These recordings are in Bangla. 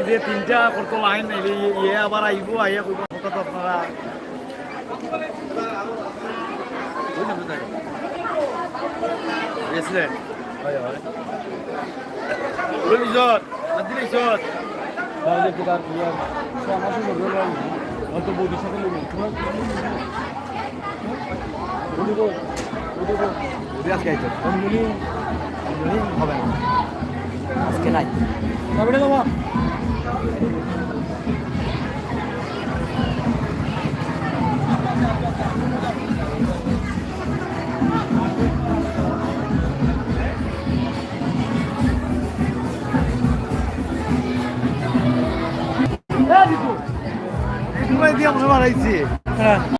ওই যে তিনটা কত লাইন ইয়ে আবার আইব আইয়া কইব কত আপনারা গেছিলে হয় হয় ওই ইজত মাদিন ইজত তাহলে কি তার ইয়ার সে আমার সঙ্গে বলবে না অত বৌদির সাথে আজকে নাই দিয়ে আমরা মারাইছি হ্যাঁ।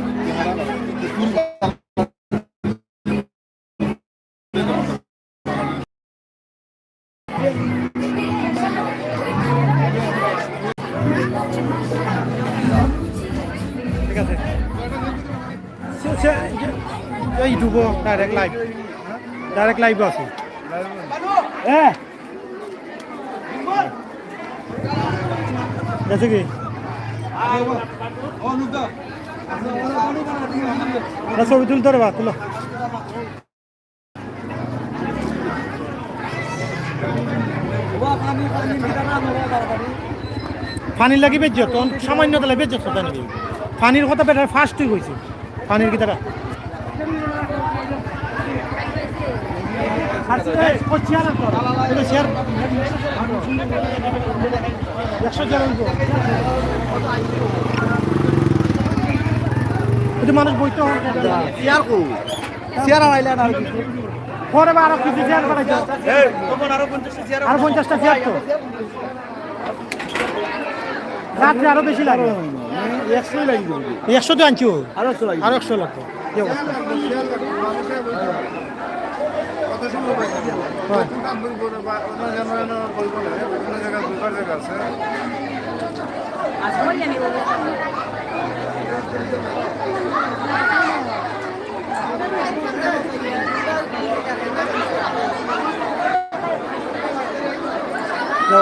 আছে। গেছে কি? ছবি তুলতে পারবা তুলো। ফানি লাগি বেজ্জত সামান্য তাহলে বেজ্জত নাকি? ফানির কথা বেটার ফার্স্টই হয়েছে পানির গীতাটা মানুষ বইতে কো। চেয়ার পরে আরও কিছু। চেয়ার এই আরও 50 চেয়ার আর পঞ্চাশটা চেয়ার তো। রাত্রে আরও বেশি লাগে একশো তো আনছি। আরও একশো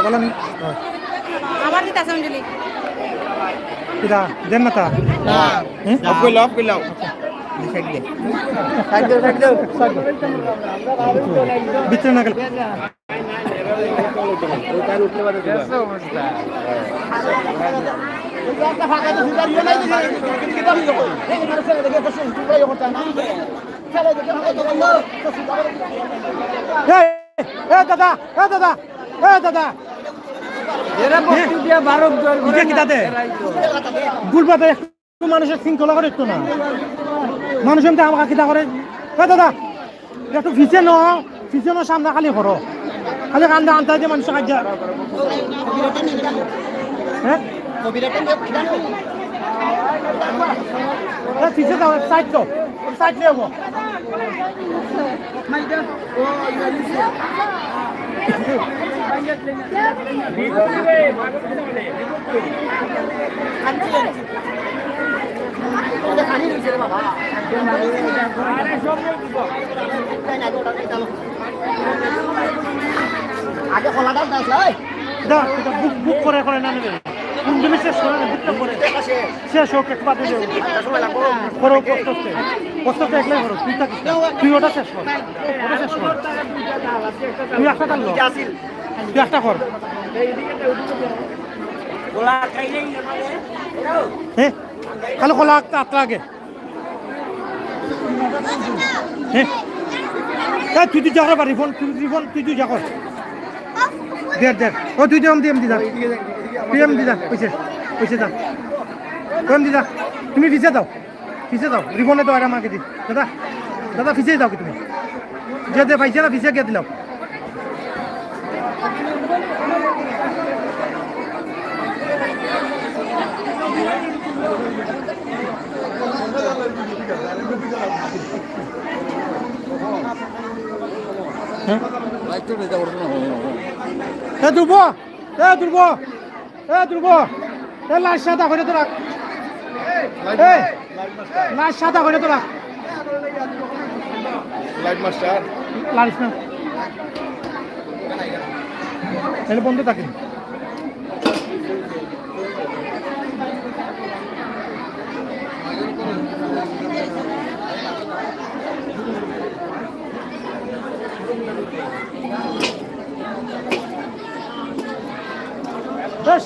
বললাম আবার দিতে আছে অঞ্জলি। কিরা দেন না তা? হ্যাঁ? অফ কইলাও অফ কইলাও ভিতরে না গেল এই, এই দাদা দাদা দাদা। ভুলভাবে একটু মানুষের শৃঙ্খলা করে একটু না? মানুষ এমনি আমাকে কিতা করে। দাদা একটু ফিসে ন ফিসে ন সামনে খালি করো। খালি কান্দা আনতে যে মানুষ কাজ হ্যাঁ? ফিসে যাও সাইড তো সাইড নিয়ে যাব দা এটা বুক বুক করে করে না নেবে। কোন করে বুকটা শেষ হোক একবার দিয়ে দেবো। করো কষ্ট হচ্ছে কষ্ট একলাই করো তুই থাকিস তুই ওটা শেষ কর। ওটা শেষ কর। তুই একটা কাটলো তুই একটা কর। হ্যাঁ খালি কলা একটা আটটা আগে হ্যাঁ তুই তুই যাওয়ার পারি ফোন, তুই ফোন, তুই তুই যা কর। দেখ দেখ। ও, তুই দিম দিম দিদা তুই এম দিদা পয়সা পয়সা দাও এম দিদা তুমি ভিসা দাও। পিছে যাও রিবনে দাও আর আমাকে দি দাদা দাদা পিছিয়ে যাও কি তুমি? যে দে পাইছে না পিছিয়ে গিয়ে দিলাম। এ, ধ্রুব! এ ধ্রুব! এ ধ্রুব! এ লাল সাদা করে তো রাখ। লাল সাদা করে তো রাখ লাইট মাস্টার লালিস না এলে বন্ধ থাকে।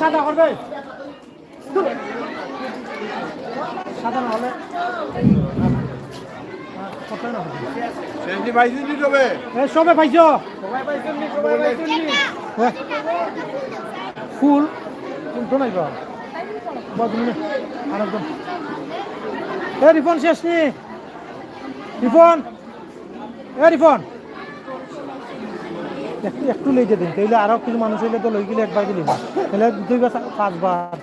সাদা করবে। না হলে সবে? পাইছো? ফুল ফুল নাই আরেকজন এ রিফন শেষ নি? রিফন এ রিফন একটু একটু লেগে দিন তাইলে আরও কিছু মানুষ হইলে তো লই গেলে একবার দিলি। তাহলে দুইবার পাঁচবার।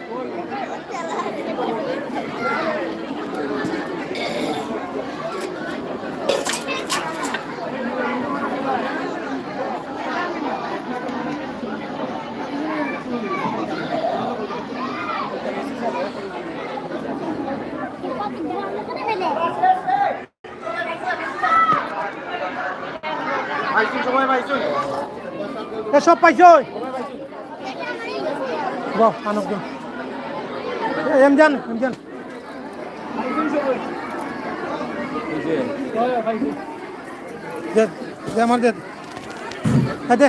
সব পাইছো বাহ আনকজন এমজান এমজান দে দে আমার দে। দে।